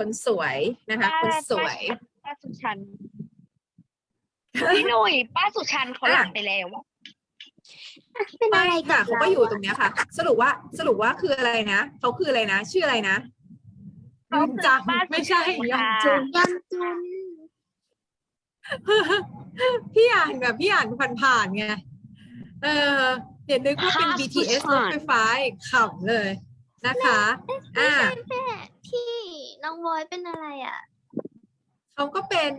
คนสวยนะคะ คนสวย ป้าสุชันพี่หนุ่ยป้าสุชันเขาหลับไปแล้วอะเป็นอะไรไม่กัค่ะบเขาเราก็อยู่อะตรงเนี้ยค่ะ สรุปว่าสรุปว่าคืออะไรนะเขาคืออะไรนะ ชื่ออะไรนะเขายุนคือจังป้าไม่ใช่สุยชัอนนจุน ยันจุนพี่อ่านแบบพี่อ่านผ่านๆไงเออเดี๋ยวนึกว่าเป็น BTS รถไฟฟ้าอีกขำเลยนะคะไม่อ่าใช่แม่ที่ น้องบอยเป็นอะไรอะ เขาก็เป็น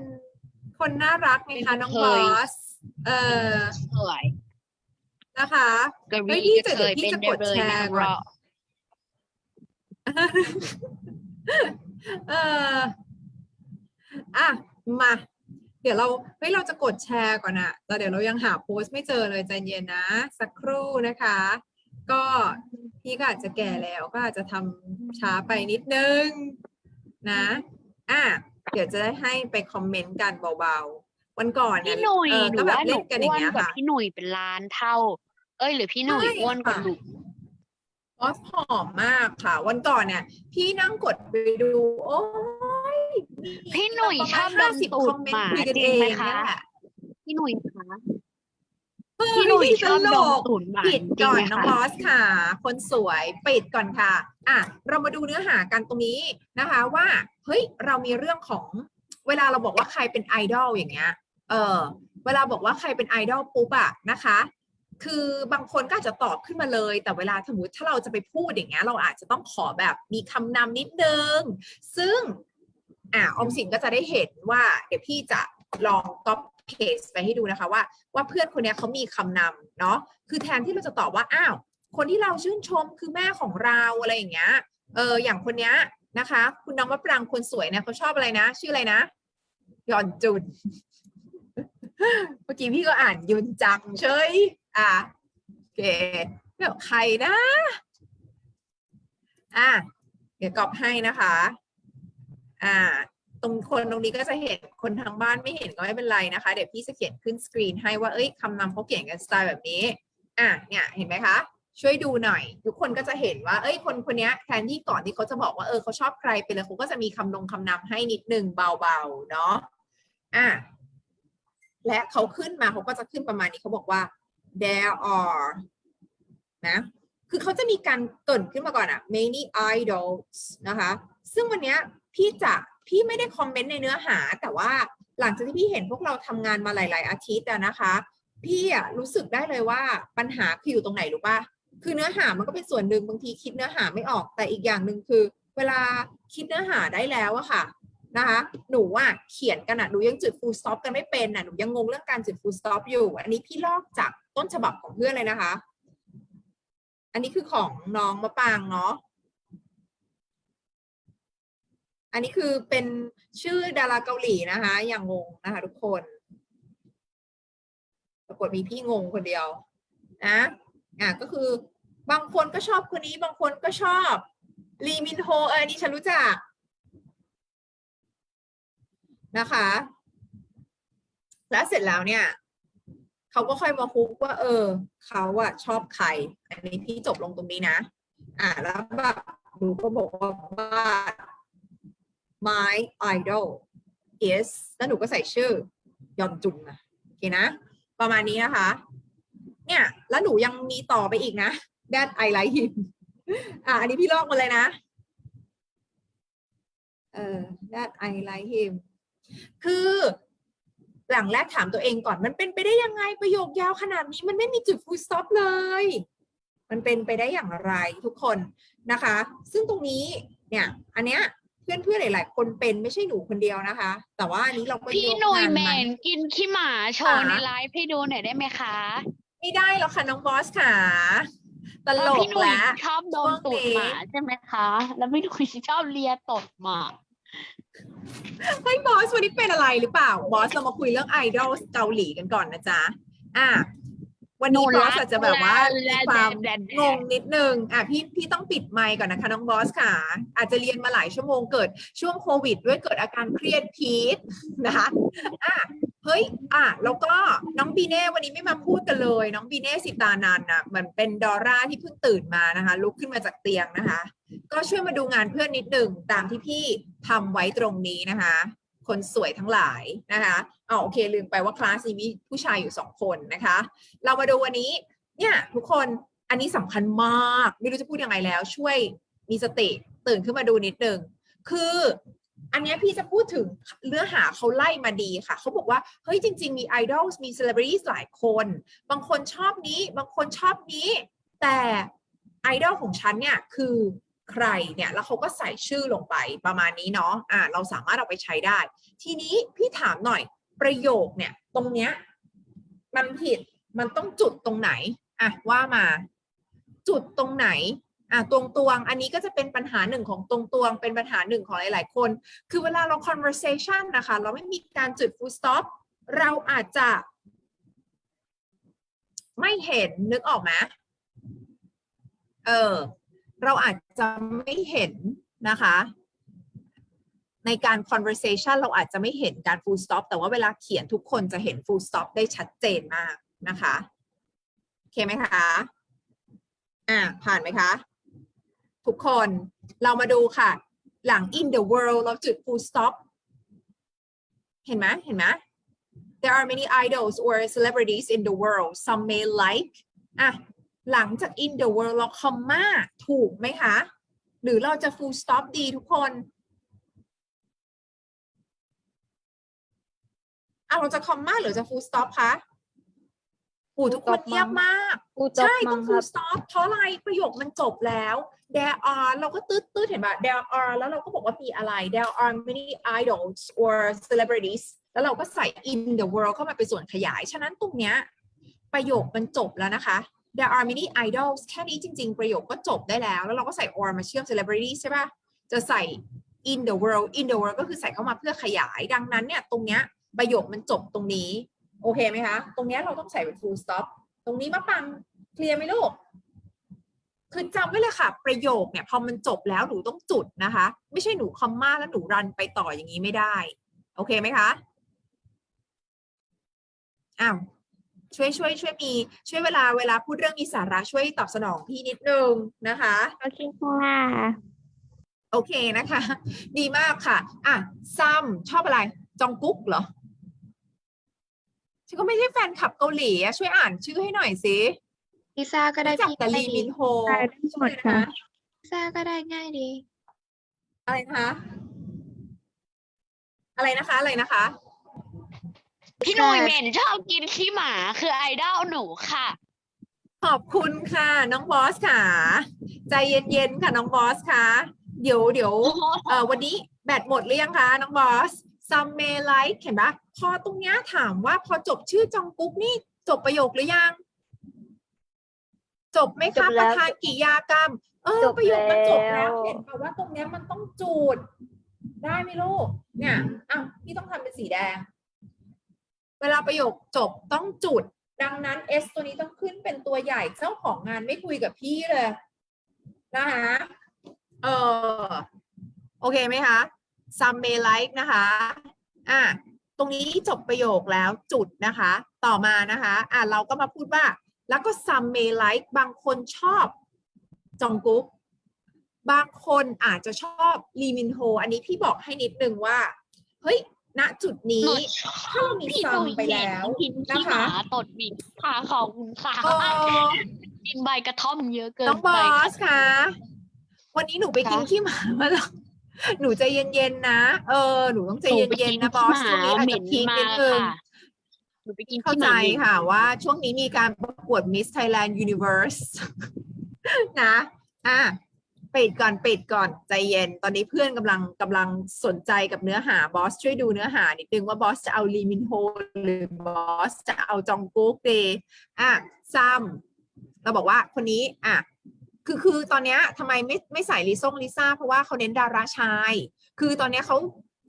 คนน่ารักไงคะน้องบอส เออสวยนะคะกระเฮ้รียพี่กระแต่เทเดี๋ยยวพี่เป็นจะเดกดเลยแชร์นางก่อนรอเอออะ มา เดี๋ยวเรา เฮ้ย เราจะกดแชร์ก่อนอะแต่เดี๋ยวเรายังหาโพสต์ไม่เจอเลยใจเย็นนะ สักครู่นะคะ ก็พี่ก็อาจจะแก่แล้วก็อาจจะทำช้าไปนิดนึง นะอะเดี๋ยวจะได้ให้ไปคอมเมนต์กันเบาๆ วันก่อนเนี่พี่ยหนุ่ยเออหนูก็แบบว่าหนูเล่นกันออ้ย่างวนเงี้ยกว่าค่ะ พี่หนุ่ยเป็นล้านเท่า เอ้ย หรือพี่หนุ่ยใช่อ้วนกว่าค่ะ หนูบอสผอมมากค่ะ วันก่อนเนี่ย พี่นั่งกดไปดู โอ้ยพี่หนุ่ยชอบดม50ตูคดอมเมนหต์มาคุยกันจริเองงไหมเนี่ยคะแหละพี่หนุ่ยคะเฮ้ พี่หนุ่ยชอบตดลมกตูดหมาปิดจริงก่อไหนมน้องคะบอสค่ะ คนสวยปิดก่อนค่ะ อะ เรามาดูเนื้อหากันตรงนี้นะคะ ว่า เฮ้ย เรามีเรื่องของเวลาเราบอกว่าใครเป็นไอดอลอย่างเงี้ย เออ เวลาบอกว่าใครเป็นไอดอลปุ๊บอะนะคะ คือบางคนก็อาจจะตอบขึ้นมาเลย แต่เวลาสมมติถ้าเราจะไปพูดอย่างเงี้ย เราอาจจะต้องขอแบบมีคำนำนิดนึง ซึ่ง อ่าออมสินก็จะได้เห็นว่า เดี๋ยวพี่จะลองก๊อป เพจไปให้ดูนะคะว่าว่าเพื่อนคนนี้เขามีคำนำเนาะคือแทนที่เราจะตอบว่าอ้าวคนที่เราชื่นชมคือแม่ของเราอะไรอย่างเงี้ยเอออย่างคนเนี้ยนะคะ คุณน้องมะปรางคนสวยเนี่ยเขาชอบอะไรนะ ชื่ออะไรนะยอนจุนเมื่อกี้พี่ก็อ่านยุนจังเฉยอะโอเคแบบใครนะอะเดี๋ยวกรอบให้นะคะ อ่า ตรงคนตรงนี้ก็จะเห็นคนทางบ้านไม่เห็นก็ไม่เป็นไรนะคะ เดี๋ยวพี่จะเขียนขึ้นสกรีนให้ว่าเอ้ยคำนำเขาเขียนกันสไตล์แบบนี้อะเนี่ยเห็นไหมคะช่วยดูหน่อย ทุกคนก็จะเห็นว่า เอ้ยคนคนนี้แทนที่ก่อนที่เขาจะบอกว่าเออเขาชอบใครไปเลยเขาก็จะมีคำนงคำนำให้นิดนึงเบาๆเนาะอะและเขาขึ้นมาเขาก็จะขึ้นประมาณนี้เขาบอกว่า there are นะคือเขาจะมีการเกรินขึ้นมาก่อนอะ many idols นะคะ ซึ่งวันนี้พี่จะ พี่ไม่ได้คอมเมนต์ในเนื้อหา แต่ว่าหลังจากที่พี่เห็นพวกเราทำงานมาหลาย ๆ อาทิตย์อะนะคะ พี่อะรู้สึกได้เลยว่าปัญหาคืออยู่ตรงไหนรู้ป่ะคือเนื้อหามันก็เป็นส่วนหนึ่งบางทีคิดเนื้อหาไม่ออก แต่อีกอย่างหนึ่งคือ เวลาคิดเนื้อหาได้แล้วอะค่ะนะคะหนูอะเขียนกันอะหนูยังจุด full stop กันไม่เป็นอะหนูยังงงเรื่องการจุด full stop อยู่ อันนี้พี่ลอกจากต้นฉบับของเพื่อนเลยนะคะ อันนี้คือของน้องมะปางเนาะ อันนี้คือเป็นชื่อดาราเกาหลีนะคะ อย่างงงนะคะ ทุกคน ปรากฏมีพี่งงคนเดียวนะอะก็คือบางคนก็ชอบคนนี้ บางคนก็ชอบลีมินโฮเออนนี้ฉันรู้จักนะคะ แล้วเสร็จแล้วเนี่ย เขาก็ค่อยมาฮุกว่า เออ เขาอะชอบใคร อันนี้พี่จบลงตรงนี้นะ อ่าแล้วแบบหนูก็บอกว่า my idol is แล้วหนูก็ใส่ชื่อยอนจุงนะโอเคนะ ประมาณนี้นะคะ เนี่ย แล้วหนูยังมีต่อไปอีกนะ that I like him อะอันนี้พี่ลอกมาเลยนะเออ that I like him คือหลังแรกถามตัวเองก่อนมันเป็นไปได้ยังไงประโยคยาวขนาดนี้มันไม่มีจุด full stop เลย มันเป็นไปได้อย่างไรทุกคนนะคะ ซึ่งตรงนี้เนี่ย อันเนี้ย เพื่อนเพื่อนๆหลายๆคนเป็นไม่ใช่หนูคนเดียวนะคะ แต่ว่าอันนี้เราก็พี่ยกหนุ่ยงานเหมมานกินขี้หมาโชว์ค่ะในไลฟ์ให้ดูหน่อยได้ไหมคะไม่ได้แล้วค่ะน้องบอสค่ะตลเออกพี่หนุ่ยแล้วชอบโดนตูดหมาใช่ไหมคะ แล้วพี่หนุ่ยชอบเลียตดหมาเฮ้ยบอสวันนี้เป็นอะไรหรือเปล่า บอสเรามาคุยเรื่องไอดอลเกาหลีกันก่อนนะจ๊ะอะ วันนี้หนูบอรัสกอาจจะแบบว่าแลมีแลความแลแลงงนิดนึงอะพี่พี่ต้องปิดไมค์ก่อนนะคะน้องบอสค่ะ อาจจะเรียนมาหลายชั่วโมงเกิดช่วงโควิด ด้วยเกิดอาการเครียดพีคนะคะอะเฮ้ยอะแล้วก็น้องบีเน่วันนี้ไม่มาพูดกันเลย น้องบีเน่สิตานันน่ะเหมือนเป็นดอร่าที่เพิ่งตื่นมานะคะ ลุกขึ้นมาจากเตียงนะคะ ก็ช่วยมาดูงานเพื่อนนิดหนึ่งตามที่พี่ทำไว้ตรงนี้นะคะ คนสวยทั้งหลายนะคะอ๋อโอเค ลืมไปว่าคลาสนี้มีผู้ชายอยู่สองคนนะคะ เรามาดูวันนี้เนี่ยทุกคนอันนี้สำคัญมาก ไม่รู้จะพูดยังไงแล้ว ช่วยมีสติตื่นขึ้นมาดูนิดหนึ่งคืออันนี้พี่จะพูดถึงเนื้อหาเขาไล่มาดีค่ะ เขาบอกว่า เฮ้ยจริง ๆ มีไอดอลมีเซเลบริตี้หลายคน บางคนชอบนี้ บางคนชอบนี้ แต่ไอดอลของฉันเนี่ย คือ ใครเนี่ยแล้วเขาก็ใส่ชื่อลงไปประมาณนี้เนาะอ่าเราสามารถเอาไปใช้ได้ ทีนี้พี่ถามหน่อยประโยคเนี่ยตรงเนี้ยมันผิดมันต้องจุดตรงไหนอะว่ามาจุดตรงไหนอะตวงตวงอันนี้ก็จะเป็นปัญหาหนึ่งของตรงตวงเป็นปัญหาหนึ่งของหลาย ๆ คน คือเวลาเรา conversation นะคะ เราไม่มีการจุด full stop เราอาจจะ ไม่เห็นนึกออกไหมเออ เราอาจจะไม่เห็นนะคะ ในการ conversation เราอาจจะไม่เห็นการ full stop แต่ว่าเวลาเขียนทุกคนจะเห็น full stop ได้ชัดเจนมากนะคะโอเคไหมคะอ่าผ่านไหมคะ ทุกคนเรามาดูค่ะ หลัง in the world เราจุด full stop เห็นไหมเห็นไหม There are many idols or celebrities in the world some may like อะ หลังจาก in the world เราคอมมาถูกไหมคะ หรือเราจะ full stop ดีทุกคนอะเราจะคอมมาหรือจะ full stop คะอูทุกคน stop เงียบมั้งมากกูจบใช่มั้ต้องงค full รับ stop เพราะอะไรประโยคมันจบแล้ว there are เราก็ตืดตืดเห็นป่ะ there are แล้วเราก็บอกว่ามีอะไร there are many idols or celebrities แล้วเราก็ใส่ in the world เข้ามาเป็นส่วนขยาย ฉะนั้นตรงเนี้ยประโยคมันจบแล้วนะคะ there are many idols แค่นี้จริง ๆ ประโยคก็จบได้แล้ว แล้วเราก็ใส่ or มาเชื่อม celebrity ใช่ป่ะ จะใส่ in the world in the world ก็คือใส่เข้ามาเพื่อขยาย ดังนั้นเนี่ยตรงเนี้ยประโยคมันจบตรงนี้ โอเคไหมคะ ตรงเนี้ยเราต้องใส่เป็น full stop ตรงนี้มาปังเคลียร์ไหมลูก คือจำไว้เลยค่ะ ประโยคเนี่ยพอมันจบแล้วหนูต้องจุดนะคะ ไม่ใช่หนูคอมมาแล้วหนูรันไปต่ออย่างนี้ไม่ได้ โอเคไหมคะ อ้าว ช่วยช่วยช่วยมีช่วยเวลาเวลาพูดเรื่องมีสาระช่วยตอบสนองพี่นิดนึงนะคะ โอเคค่ะโอเคนะคะ ดีมากค่ะ อะซัมชอบอะไร จองกุ๊กเหรอฉันก็ไม่ใช่แฟนคลับเกาหลีอะช่วยอ่านชื่อให้หน่อยสิพิซซ่าก็ได้รู้จักพี่แต่ง่าลียดีมินโฮได้ได้หมดค่ะพิซซ่าก็ได้ง่ายดี อะไรนะคะ อะไรนะคะอะไรนะคะ พี่หนุ่ยเหม็นชอบกินขี้หมาคือไอดอลหนูค่ะ ขอบคุณค่ะ น้องบอสค่ะ ใจเย็นๆค่ะน้องบอสค่ะ เดี๋ยวเดี๋ยวเอ่อวันนี้แบตหมดหรือยังคะน้องบอส some may like เห็นปะพอตรงเนี้ยถามว่าพอจบชื่อจองกุ๊กนี่จบประโยคหรือยัง จบไหมจคะบปแล้ระวธานกิยากรรม เออจบประโยคมันจบแล้วแล้ว เห็นปะว่าตรงเนี้ยมันต้องจูด ได้ไหมลูกเนี่ยอ้าวพี่ต้องทำเป็นสีแดง เวลาประโยคจบต้องจุด ดังนั้น S ตัวนี้ต้องขึ้นเป็นตัวใหญ่เจ้าของงานไม่คุยกับพี่เลยนะคะเออโอเคไหมคะ some may like นะคะอะตรงนี้จบประโยคแล้วจุดนะคะ ต่อมานะคะอะเราก็มาพูดว่า แล้วก็ some may like บางคนชอบจองกุ๊กบางคนอาจจะชอบลีมินโฮ อันนี้พี่บอกให้นิดนึงว่า เฮ้ย ณจุดนี้หนูถ้าเรามีพี่หซัมนุ่ยไปเหม็แล้วนกินนะขี้หคะ มาตดบิดค่ะขอบคุณค่ะเออกินใบกระท่อมเยอะเกิน้อนงบไปอค่ะสคะ วันนี้หนูไปกินคะขี้หมามาแล้วหนูใจเย็นๆนะ เออ หนูต้องใจหนูไปเย็นกิๆนะบอสขี้หช่วงนี้อาจเหม็จะนพีคมานิดนึงค่ะหนูไปกินเข้าขี้หใจมาเหม็นค่ะว่าช่วงนี้มีการประกวด Miss Thailand Universe นะ อะ ปิดก่อนปิดก่อนใจเย็น ตอนนี้เพื่อนกำลังกำลังสนใจกับเนื้อหาบอสช่วยดูเนื้อหานิดนึงว่าบอสจะเอาลีมินโฮหรือบอสจะเอาจองกุ๊กดีอะซัมเราบอกว่าคนนี้อะคือคือตอนเนี้ยทำไมไม่ไม่ใส่ลิซ่งลิซ่าเพราะว่าเขาเน้นดาราชาย คือตอนเนี้ยเขา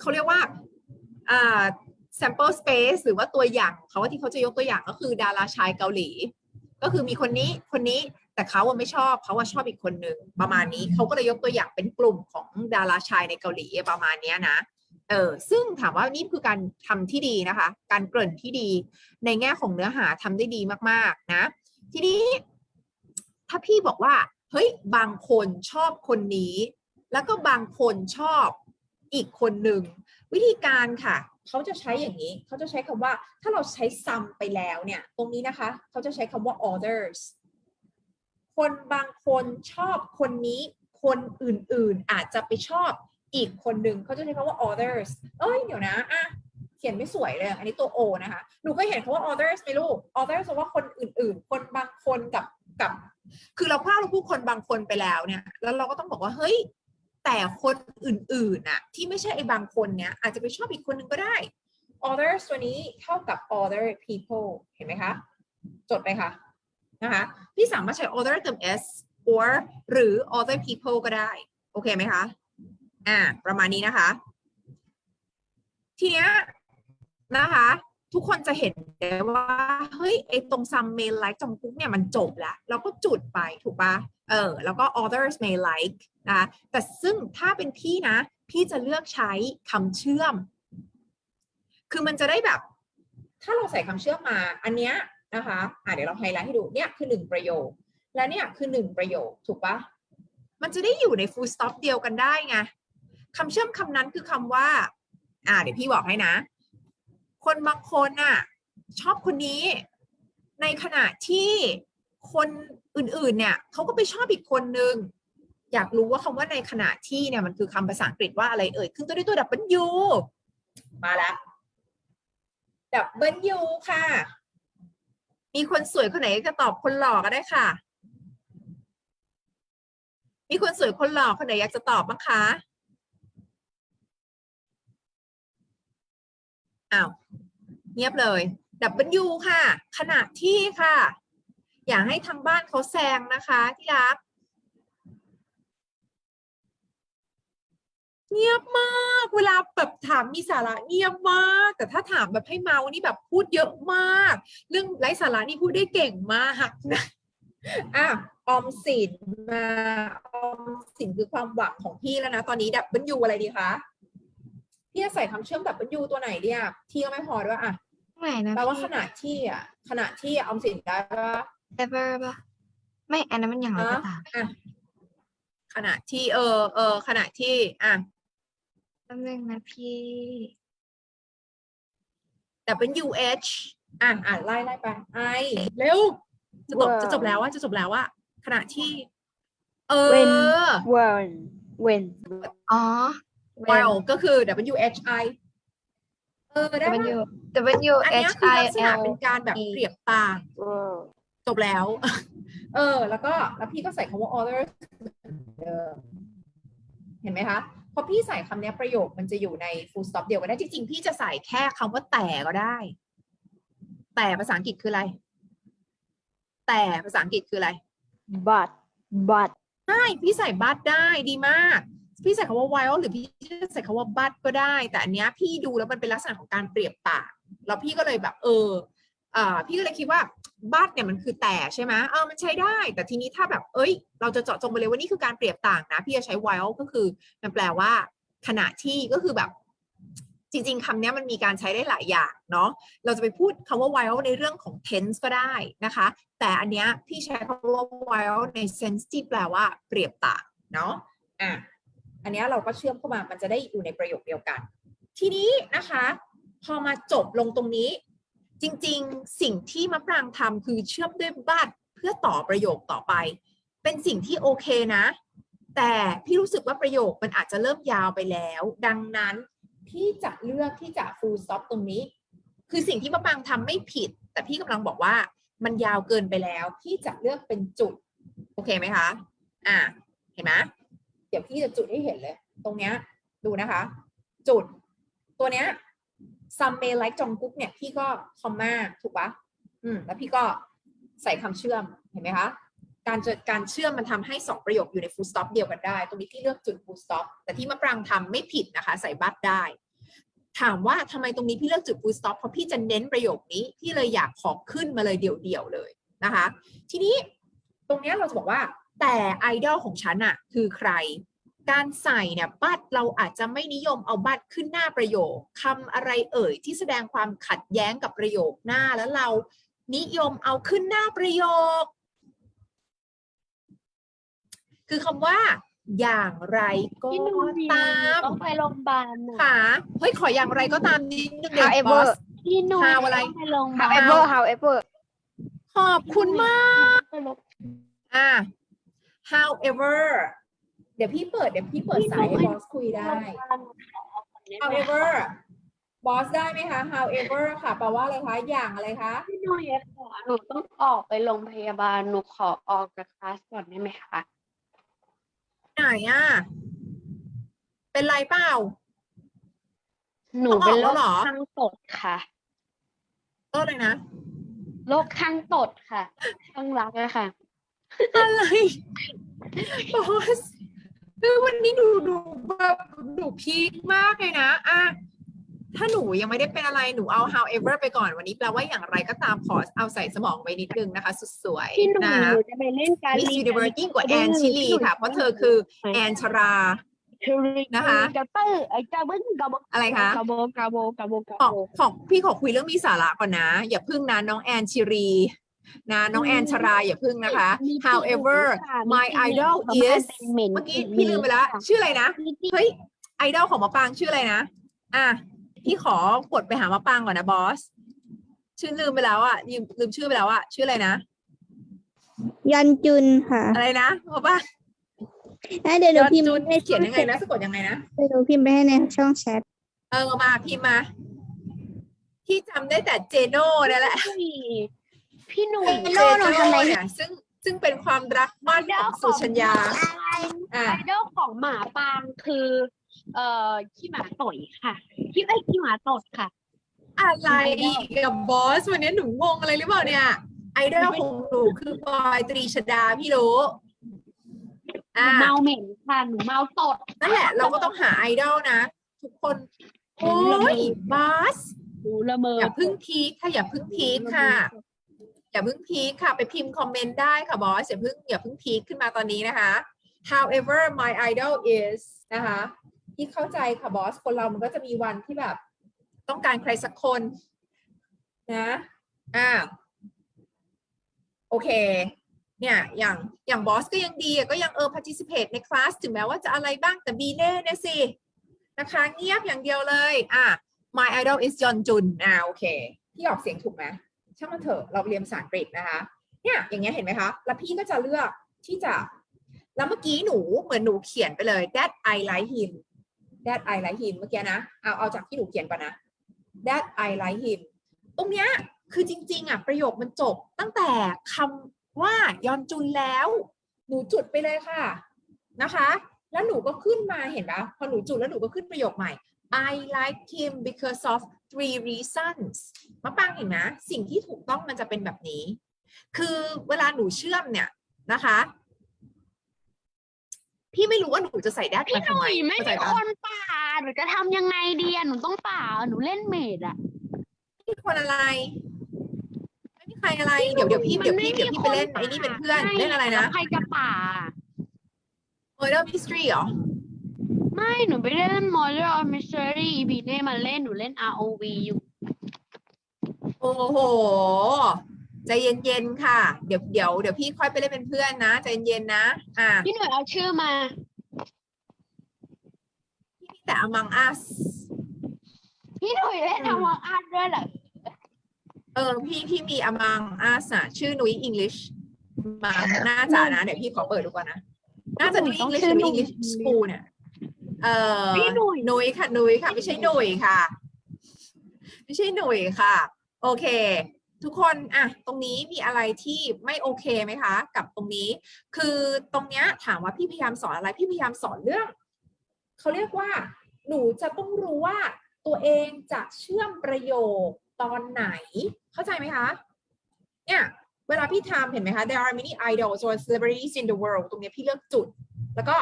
เขาเรียกว่าอ่า sample space หรือว่าตัวอย่างของเขาว่าที่เขาจะยกตัวอย่างก็คือดาราชายเกาหลี ก็คือมีคนนี้คนนี้ แต่เขาอะไม่ชอบเขาว่าชอบอีกคนหนึ่งประมาณนี้เขาก็เลยยกตัวอย่างเป็นกลุ่มของดาราชายในเกาหลีประมาณเนี้ยนะเออซึ่งถามว่านี่คือการทำที่ดีนะคะ การเกริ่นที่ดีในแง่ของเนื้อหาทำได้ดีมากๆนะ ทีนี้ ถ้าพี่บอกว่า เฮ้ยบางคนชอบคนนี้ แล้วก็บางคนชอบอีกคนหนึ่งวิธีการค่ะเขาจะใช้อย่างนี้เขาจะใช้คำว่าถ้าเราใช้ sum ไปแล้วเนี่ย ตรงนี้นะคะเขาจะใช้คำว่า others คนบางคนชอบคนนี้คนอื่นๆ อาจจะไปชอบอีกคนหนึ่งเขาจะใช้คำว่า others เอ้ยเดี๋ยวนะอะเขียนไม่สวยเลย อันนี้ตัว O นะคะ หนูก็เห็นคำว่า others ไหมลูก others แปลว่าคนอื่นๆ คนบางคนกับกับ คือเราพลาดเราพูดคนบางคนไปแล้วเนี่ย แล้วเราก็ต้องบอกว่าเฮ้ย แต่คนอื่นๆน่ะที่ไม่ใช่ไอ้บางคนเนี้ยอาจจะไปชอบอีกคนหนึ่งก็ได้ others ตัวนี้เท่ากับ other people เห็นไหมคะ จดไปค่ะ นะคะพี่สามารถใช้ other เติม s or หรือ other people ก็ได้ โอเคไหมคะอ่าประมาณนี้นะคะ ทีเนี้ยนะคะ ทุกคนจะเห็นได้ว่าเฮ้ยไอ้ตรง some may like จงกุ๊กเนี่ยมันจบแล้ว เราก็จุดไปถูกปะเออแล้วก็ others may like นะะแต่ซึ่งถ้าเป็นพี่นะ พี่จะเลือกใช้คำเชื่อม คือมันจะได้แบบ ถ้าเราใส่คำเชื่อมมา อันเนี้ย นะคะอะเดี๋ยวเราไฮไลท์ให้ดูเนี่ยคือหนึ่งประโยค และเนี่ยคือหนึ่งประโยคถูกปะมันจะได้อยู่ใน full stop เดียวกันได้ไงคำเชื่อมคำนั้นคือคำว่า อ่า เดี๋ยวพี่บอกให้นะ คนบางคนน่ะ ชอบคนนี้ ในขณะที่คนอื่นๆ เนี่ยเขาก็ไปชอบอีกคนนึง อยากรู้ว่าคำว่าในขณะที่เนี่ยมันคือคำภาษาอังกฤษว่าอะไรเอ่ย ขึ้นตัวด้วยตัว W มาแล้ว W ค่ะ มีคนสวยคนไหนจะตอบคนหล่อก็ได้ค่ะ มีคนสวยคนหล่อคนไหนอยากจะตอบบ้างคะอ้าวเงียบเลยดับเป็นยูค่ะ ขณะที่ค่ะ อย่าให้ทางบ้านเขาแซงนะคะที่รัก เงียบมาก เวลาแบบถามมีสาระเงียบมาก แต่ถ้าถามแบบให้เมานี่แบบพูดเยอะมาก เรื่องไร้สาระนี่พูดได้เก่งมากนะอะออมสินมาออมสินคือความหวังของพี่แล้วนะ ตอนนี้ดับเบิลยูอะไรดีคะพี่จะใส่คำเชื่อมดับเบิลยูตัวไหนเนี่ยที่ก็ไม่พอด้วยอะไม่นะแปลว่าพี่ขณะที่อะขณะที่ออมสินได้ปะ ever ปะไม่อันนั้นมันอย่างไรก็ตามอะขณะที่เออเออขณะที่อะ แป๊บนึงนะพี่ W H อะอ่านไล่ไล่ไป I เร็ว จะจบ Wow จะจบแล้วว่าจะจบแล้วว่าขณะที่ เอ When อ when when อ๋อ while ก็คือ W H I เออได้ปะ W W อันเนี้ย H คือ I ลักษณะ L เป็นการแบบ E เปรียบต่าง wow จบแล้ว เออ แล้วก็แล้วพี่ก็ใส่คำว่า other เดิมเห็นไหมคะ พอพี่ใส่คำเนี้ยประโยคมันจะอยู่ใน full stop เดียวกันได้จริงๆพี่จะใส่แค่คำว่าแต่ก็ได้ แต่ภาษาอังกฤษคืออะไร แต่ภาษาอังกฤษคืออะไร but but ใช่พี่ใส่บัตได้ดีมาก พี่ใส่คำว่า while หรือพี่จะใส่คำว่าบัตก็ได้ แต่อันเนี้ยพี่ดูแล้วมันเป็นลักษณะของการเปรียบต่างแล้วพี่ก็เลยแบบเอออ่าพี่ก็เลยคิดว่า บัตเนี่ยมันคือแต่ใช่ไหมเออมันใช้ได้ แต่ทีนี้ถ้าแบบเอ้ย เราจะเจาะจงไปเลยว่านี่คือการเปรียบต่างนะ พี่จะใช้ while ก็คือ มันแปลว่า ขณะที่ก็คือแบบ จริง ๆคำนี้มันมีการใช้ได้หลายอย่างเนาะเราจะไปพูดคำว่า while ในเรื่องของ tense ก็ได้นะคะ แต่อันเนี้ยพี่ใช้คำว่า while ใน sense ที่แปลว่าเปรียบต่างเนาะอะอันเนี้ยเราก็เชื่อมเข้ามามันจะได้อยู่ในประโยคเดียวกัน ทีนี้นะคะ พอมาจบลงตรงนี้ จริงๆ สิ่งที่มะปรางทำคือเชื่อมด้วยบัตรเพื่อต่อประโยคต่อไป เป็นสิ่งที่โอเคนะ แต่พี่รู้สึกว่าประโยคมันอาจจะเริ่มยาวไปแล้ว ดังนั้นพี่จะเลือกที่จะ full stop ตรงนี้ คือสิ่งที่มะปรางทำไม่ผิด แต่พี่กำลังบอกว่ามันยาวเกินไปแล้ว พี่จะเลือกเป็นจุด โอเคไหมคะ อ่า เห็นไหมเดี๋ยวพี่จะจุดให้เห็นเลย ตรงเนี้ย ดูนะคะ จุด ตัวเนี้ย some may like จองกุ๊กเนี่ยพี่ก็คอมมาถูกปะอืมแล้วพี่ก็ใส่คำเชื่อมเห็นไหมคะการจอการเชื่อมมันทำให้สองประโยคอยู่ใน full stop เดียวกันได้ ตรงนี้พี่เลือกจุด full stop แต่ที่มะปรางทำไม่ผิดนะคะ ใส่บัตได้ ถามว่าทำไมตรงนี้พี่เลือกจุด full stop เพราะพี่จะเน้นประโยคนี้ พี่เลยอยากขอขึ้นมาเลยเดี่ยวๆเลยนะคะ ทีนี้ตรงเนี้ยเราจะบอกว่าแต่ไอดอลของฉันอะคือใคร การใส่เนี่ยบัตรเราอาจจะไม่นิยมเอาบัตรขึ้นหน้าประโยคคำอะไรเอ่ยที่แสดงความขัดแย้งกับประโยคหน้าแล้วเรานิยมเอาขึ้นหน้าประโยค คือคำว่า อย่างไรก็พี่หนุ่ยตามต้องไปโรงพยาบาลน่ะค่ะเฮ้ยขออย่างไรก็ตามนิดนึงเด็ก However บอสพี่หนุ่ยข่าวอะไรต้องไปโรงพยาบาล however however ขอบคุณมากไปโรงอะ however เดี๋ยวพี่เปิดเดี๋ยวพี่เปิดสายให้บอสคุยได้ however บอสได้ไหมคะ however ค่ะแปลว่าอะไรคะ อย่างอะไรคะ พี่หนุ่ยขอหนูต้องออกไปโรงพยาบาลหนูขอออกจากคลาสก่อนได้ไหมคะไหนอะ เป็นไรเปล่า หนูเป็นโรต้องออกแล้วคเหรอ ข้างตดค่ะก็เลยนะ โรคข้างตดค่ะ ข้างรักอะค่ะ อะไร บอส เออวันนี้หนูดูแบบหนูพีคมากเลยนะอะถ้าหนูยังไม่ได้เป็นอะไรหนูเอา however ไปก่อนวันนี้แปลว่าอย่างไรก็ตามขอเอาใส่สมองไว้นิดนึงนะคะ สุดสวยพี่หนุ่ยนะหนูจะไปเล่นการ Miss ลี Universe ยิ่งกว่าแอนชิลีค่ะ เพราะเธอคือแอนชรานะคะกระเตอร์ไอ้กระบึ้งกระโบอะไรคะกระโบกระโบกระโบกระของโบของพี่ขอคุยเรื่องมีสาระก่อนนะ อย่าพึ่งนะน้องแอนชิรี นะน้องแอนชราอย่าพึ่งนะคะมี however ค่ะ my มี idol ประมาณ is เป็นหม็นเมื่อกี้พี่ลืมไปแล้ว ชื่ออะไรนะมีที่เฮ้ย ไอดอลของมะปางชื่ออะไรนะ อะ พี่ขอกดไปหามะปางก่อนนะบอส ชื่อลืมไปแล้วอะลืมลืมชื่อไปแล้วอะ ชื่ออะไรนะ ยันจุนค่ะ อะไรนะมะปางแล้วเดี๋ยวหยนูอดพิมพ์จุนในเขียนยังไงนะสะกดยังไงนะเดี๋ยวหนูพิมพ์ไปให้ในช่องแชท เออมาพิมพ์มาพี่จำได้แต่เจโน่นั่นแหละ พี่หนุ่ย เจโน่เนี่ยซึ่งซึ่งเป็นความรักมั่นของสุชัญญาอะไอดอลของหมาปางคือ เอ่อขี้หมาต่อยค่ะขี้ไอ้ยขี้หมาตดค่ะ อะไรกับบอส วันนี้หนูงงอะไรหรือเปล่าเนี่ย ไอดอลของหนูคือบอยตรีชดาพี่รู้หนูอ่าเมาเหม็นค่ะหนูเมาตดนั่นแหละ เราก็ต้องหาไอดอลนะ ทุกคน โอ้ยบอส หนูละเมออย่าเพึ่งพีคค่ะอย่าเพึ่งพีคค่ะ อย่าเพึ่งพีคค่ะ ไปพิมพ์คอมเมนต์ได้ค่ะบอสอย่าเพึ่งอย่าเพึ่งพีคขึ้นมาตอนนี้นะคะ however my idol is นะคะที่เข้าใจค่ะบอสคนเรามันก็จะมีวันที่แบบ ต้องการใครสักคน นะอ่าโอเค เนี่ย อย่าง อย่างบอสก็ยังดี ก็ยังเออ participate ในคลาส ถึงแม้ว่าจะอะไรบ้าง แต่บีเน่เนี่ยสิ นะคะ เงียบอย่างเดียวเลย อะ my idol is ยอนจุนอ่าโอเคพี่ออกเสียงถูกไหม ช่างมันเถอะเราเรียนภาษาอังกฤษนะคะเนี่ยอย่างเงี้ยเห็นไหมคะ แล้วพี่ก็จะเลือกที่จะ แล้วเมื่อกี้หนูเหมือนหนูเขียนไปเลย that I like him that I like him เมื่อกี้นะเอาเอาจากที่หนูเขียนก่อนนะ that I like him ตรงเนี้ยคือจริง ๆอะประโยคมันจบตั้งแต่คำว่ายอนจุนแล้ว หนูจุดไปเลยค่ะนะคะ แล้วหนูก็ขึ้นมาเห็นปะพอหนูจุดแล้วหนูก็ขึ้นประโยคใหม่ I like him because of three reasons มะปังเห็นไหมสิ่งที่ถูกต้องมันจะเป็นแบบนี้ คือเวลาหนูเชื่อมเนี่ยนะคะ พี่ไม่รู้ว่าหนูจะใส่แดดพี่มาหทำนุ่ไมยไม่เข้าใจใช่ปะ คนป่าหนูจะทำยังไงดีอะหนูต้องป่าหนูเล่นเมดอะไม่มีคนอะไร ไม่มีใครอะไร เดี๋ยวเดี๋ยวพี่เดี๋ยวพี่เดี๋ยวพี่ไปเล่นไอ้นี่เป็นเพื่อน เล่นอะไรนะ ใครจะป่า Murder Mystery เหรอ ไม่หนูไปเล่น Murder of Mystery บีเน่มาเล่นหนูเล่น ROV อยู่ โอ้โห ใจเย็นๆค่ะ เดี๋ยวเดี๋ยวเดี๋ยวพี่ค่อยไปเล่นเป็นเพื่อนนะ ใจเย็นๆนะ อ่าพี่หน่วยเอาชื่อมา พี่มีแต่ Among Us พี่หน่วยเล่นอืมอวอาร์ด้วยเหรอเออพี่พี่มี Among Us อะชื่อนุ้ย English มาน่าจะนะ เดี๋ยวพี่ขอเปิดดูก่อนนะ น่าจะนุ้ย English หรือ English School เนี่ย เออพี่หนุ่ยนุ้ยค่ะนุ้ยค่ะ ไม่ใช่หนุ่ยค่ะ ไม่ใช่หนุ่ยค่ะ โอเค ทุกคนอะตรงนี้มีอะไรที่ไม่โอเคไหมคะ กับตรงนี้ คือตรงเนี้ยถามว่าพี่พยายามสอนอะไรพี่พยายามสอนเรื่องเขาเรียกว่า หนูจะต้องรู้ว่าตัวเองจะเชื่อมประโยคตอนไหน เข้าใจไหมคะ เนี่ย เวลาพี่ทำเห็นไหมคะ there are many idols or celebrities in the world ตรงนี้พี่เลือกจุด แล้วก็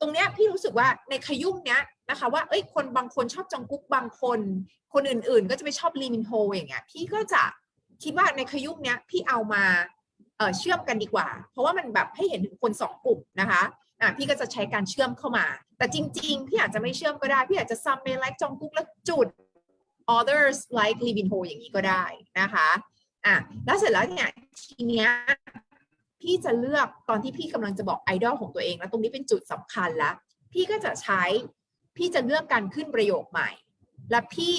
ตรงเนี้ยพี่รู้สึกว่าในขยุ่มเนี้ยนะคะว่าเอ้ยคนบางคนชอบจองกุ๊กบางคน คนอื่นๆ ก็จะไปชอบลีมินโฮอย่างเงี้ยพี่ก็จะคิดว่าในขยุ่มเนี้ยพี่เอามาเเชื่อมกันดีกว่า เพราะว่ามันแบบให้เห็นถึงคนสองกลุ่มนะคะอะพี่ก็จะใช้การเชื่อมเข้ามา แต่จริง ๆ พี่อาจจะไม่เชื่อมก็ได้ พี่อาจจะซัมเมนไลค์จองกุ๊กแล้วจุด others like l i v i n h o อย่างนี้ก็ได้นะคะ อะแล้วเสร็จแล้วเนี่ยทีเนี้ยพี่จะเลือกตอนที่พี่กำลังจะบอกไอดอลของตัวเองแล้วตรงนี้เป็นจุดสำคัญละพี่ก็จะใช้พี่จะเลือกการขึ้นประโยคใหม่ และพี่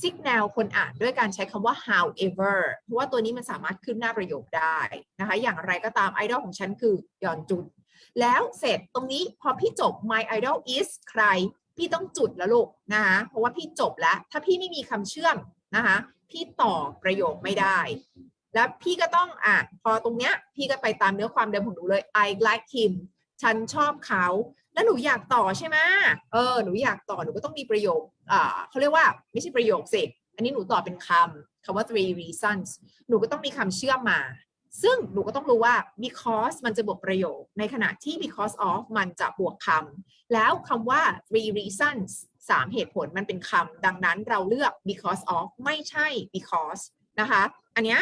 สิกแนลคนอ่านด้วยการใช้คำว่า however เพราะว่าตัวนี้มันสามารถขึ้นหน้าประโยคได้นะคะ อย่างไรก็ตามไอดอลของฉันคือยอนจุนแล้วเสร็จตรงนี้พอพี่จบ my idol is ใคร พี่ต้องจุดแล้วลูกนะคะเพราะว่าพี่จบแล้ว ถ้าพี่ไม่มีคำเชื่อมนะคะ พี่ต่อประโยคไม่ได้ แล้วพี่ก็ต้องอะพอตรงเนี้ย พี่ก็ไปตามเนื้อความเดิมของหนูเลย I like him ฉันชอบเขา แล้วหนูอยากต่อใช่ไหมเออหนูอยากต่อหนูก็ต้องมีประโยคอ่าเขาเรียกว่าไม่ใช่ประโยคสิอันนี้หนูต่อเป็นคำคำว่า three reasons หนูก็ต้องมีคำเชื่อมมา ซึ่งหนูก็ต้องรู้ว่า because มันจะบวกประโยค ในขณะที่ because of มันจะบวกคำแล้วคำว่า three reasons สามเหตุผลมันเป็นคำดังนั้นเราเลือก because of ไม่ใช่ because นะคะ อันเนี้ย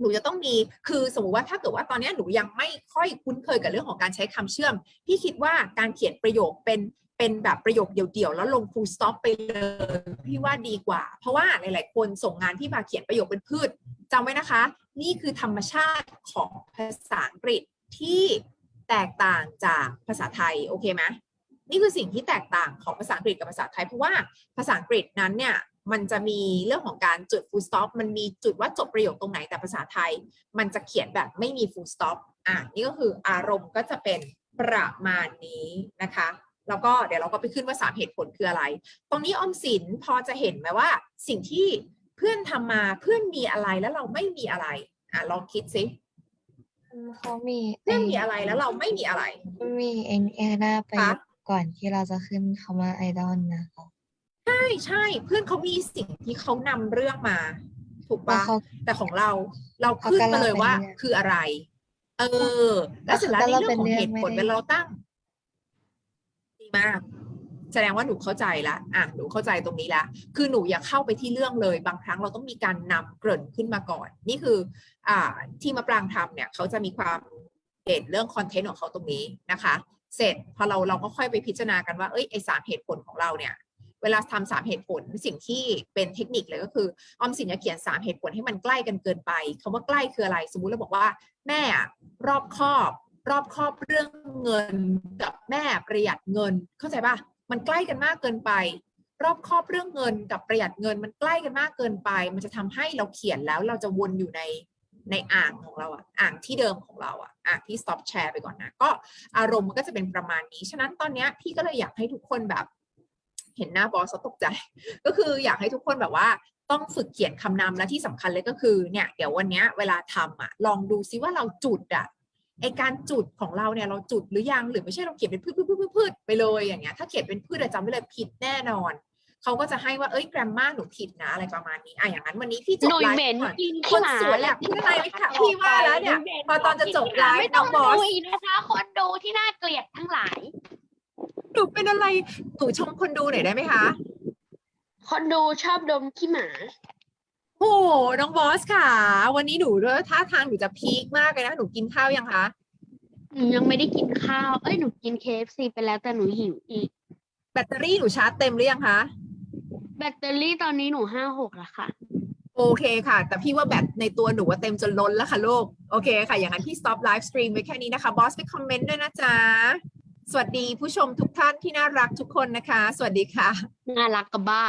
หนูจะต้องมีคือสมมติว่าถ้าเกิดว่าตอนเนี้ยหนูยังไม่ค่อยคุ้นเคยกับเรื่องของการใช้คำเชื่อม พี่คิดว่าการเขียนประโยคเป็นเป็นแบบประโยคเดี่ยวๆแล้วลง full stop ไปเลยพี่ว่าดีกว่า เพราะว่าหลายๆ คนส่งงานที่มาเขียนประโยคเป็นพืชจำไว้นะคะ นี่คือธรรมชาติของภาษาอังกฤษที่แตกต่างจากภาษาไทย โอเคไหม นี่คือสิ่งที่แตกต่างของภาษาอังกฤษกับภาษาไทย เพราะว่าภาษาอังกฤษนั้นเนี่ยมันจะมีเรื่องของการจุด full stop มันมีจุดว่าจบประโยคตรงไหนแต่ภาษาไทย มันจะเขียนแบบไม่มี full stop อะนี่ก็คืออารมณ์ก็จะเป็นประมาณนี้นะคะ แล้วก็เดี๋ยวเราก็ไปขึ้นว่าสามเหตุผลคืออะไร ตรงนี้ออมสินพอจะเห็นไหมว่า สิ่งที่เพื่อนทำมาเพื่อนมีอะไรแล้วเราไม่มีอะไรอะลองคิดสิเขามีเพื่อนมีอะไรแล้วเราไม่มีอะไร มีเอ็นเอหน้าไปคะ ก่อนที่เราจะขึ้นคำว่าไอดอลนะคะใช่ใช่เพื่อนเขามีสิ่งที่เขานำเรื่องมา ถูกเพราะปะเขา แต่ของเราเราขึ้นมาเลยว่าเขาก็เล่าไปเรื่อยคืออะไร เออ แล้วเสร็จแล้วในเขาก็เรื่องของเล่าไปเรื่อยเหตุผลไม่ได้เวลาเราตั้ง ดีมาก แสดงว่าหนูเข้าใจละอะหนูเข้าใจตรงนี้ละคือหนูอยากเข้าไปที่เรื่องเลย บางครั้งเราต้องมีการนำเกริ่นขึ้นมาก่อน นี่คือ อ่า ที่มาปรางทำเนี่ย เขาจะมีความเด่นเรื่องคอนเทนต์ของเขาตรงนี้นะคะ เสร็จพอเราเราก็ค่อยไปพิจารณากันว่าเอ้ยไอสามเหตุผลของเราเนี่ยเวลาทำสามเหตุผลสิ่งที่เป็นเทคนิคเลยก็คือออมสินจะเขียนสามเหตุผลให้มันใกล้กันเกินไปคำว่าใกล้คืออะไร สมมุติเราบอกว่า แม่อะรอบครอบ รอบครอบเรื่องเงินกับแม่ประหยัดเงิน เข้าใจปะมันใกล้กันมากเกินไป รอบครอบเรื่องเงินกับประหยัดเงิน มันใกล้กันมากเกินไป มันจะทำให้เราเขียนแล้วเราจะวนอยู่ใน ในอ่างของเราอะอ่างที่เดิมของเราอะอะพี่ stop share ไปก่อนนะ ก็อารมณ์มันก็จะเป็นประมาณนี้ ฉะนั้นตอนเนี้ยพี่ก็เลยอยากให้ทุกคนแบบ เห็นหน้าบอสตกใจ ก็คืออยากให้ทุกคนแบบว่าต้องฝึกเขียนคำนำและที่สำคัญเลยก็คือเนี่ยเดี๋ยววันเนี้ยเวลาทำอะลองดูซิว่าเราจุดอะไอการจุดของเราเนี่ยเราจุดหรือยังหรือไม่ใช่เราเขียนเป็นพืชพืชพืชพืชพืชไปเลยอย่างเงี้ยถ้าเขียนเป็นพืชอะจำไว้เลยผิดแน่นอน เขาก็จะให้ว่าเอ้ยแกรมมาหนูผิดนะอะไรประมาณนี้อะอย่างนั้นวันนี้พี่จบหนุ่ยไลฟ์เหม็นก่อนกินคนขี้หมาสวยอยากพูดอะไรไหมคะพี่ว่าแล้วเนี่ย พอตอนจะจบไลฟ์ไม่น้ต้อองงบอสดูอีกนะคะคนดูที่น่าเกลียดทั้งหลาย หนูเป็นอะไรหนูชมคนดูหน่อยได้ไหมคะคนดูชอบดมขี้หมา โอ้โหน้องบอสค่ะ วันนี้หนูด้วยท่าทางหนูจะพีคมากเลยนะหนูกินข้าวยังคะหนูยังไม่ได้กินข้าว เอ้ย หนูกิน KFC ไปแล้วแต่หนูหิวอีก แบตเตอรี่หนูชาร์จเต็มหรือยังคะ แบตเตอรี่ตอนนี้หนูห้าหกแล้วค่ะ โอเคค่ะ แต่พี่ว่าแบตในตัวหนูว่าเต็มจนล้นแล้วค่ะลูก โอเคค่ะ อย่างนั้นพี่ stop live stream ไว้แค่นี้นะคะ บอสไปคอมเมนต์ด้วยนะจ๊ะ สวัสดีผู้ชมทุกท่านที่น่ารักทุกคนนะคะ สวัสดีค่ะ น่ารักกับบ้า